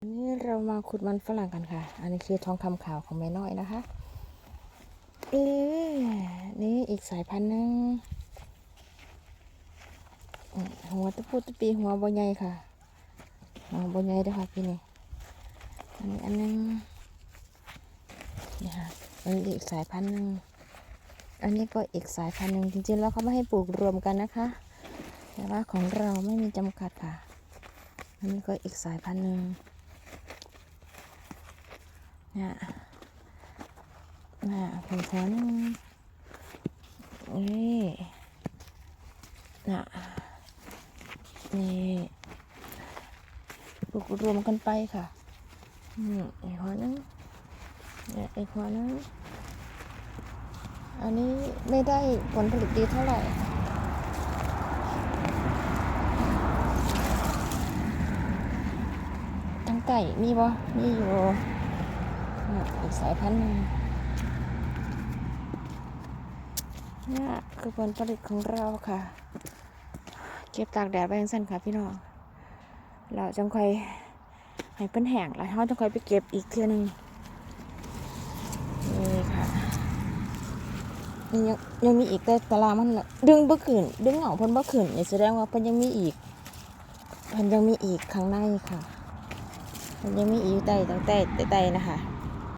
วันนี้เรามาขุดมันฝรั่งกันค่ะ อันนี้คือทองคำขาวของแม่น้อยนะคะเอ๊นี่อีกสายพันธุ์หนึงหัวตะปูตะปีหัวบอใหญ่ค่ะหัวบอใหญ่เด้วยค่ะพี่นี่อันนี้อันนึงนี่ค่ะอันนี้อีกสายพันธุ์หนึ่งอันนี้ก็อีกสายพันธุ์หนึ่งจริงๆแล้วเขาไม่ให้ปลูกรวมกันนะคะ แต่ว่าของเราไม่มีจำกัดค่ะอันนี้ก็อีกสายพันธุ์หนึ่ง เนี่ยน่ะขอนึงนี่น่ะนี่ปลูกรวมกันไปค่ะอืมอีกหัวนึงเนี่ยอีกหัวนึงอันนี้ไม่ได้ผลผลิตดีเท่าไหร่ทั้งไก่มีบ่มีอยู่ เนี่ยอีกสายพันธุ์หนึ่งเนี่ยคือผลผลิตของเราค่ะ เก็บตากแดดไว้ยังสั้นค่ะพี่น้องเราจังค่อยให้เพิ่นแห้งแล้วเราจังค่อยไปเก็บอีกเทื่อนึงนี่ค่ะยังยังมีอีกแต่ตารางมันดึงบ่ขึ้นดึงเหงาเพิ่นบ่ขึ้นนี่แสดงว่าเพิ่นยังมีอีกเพิ่นยังมีอีกข้างในค่ะ มันยังมีอีกอยู่ใต้ตั้งแต่ใต้นะคะ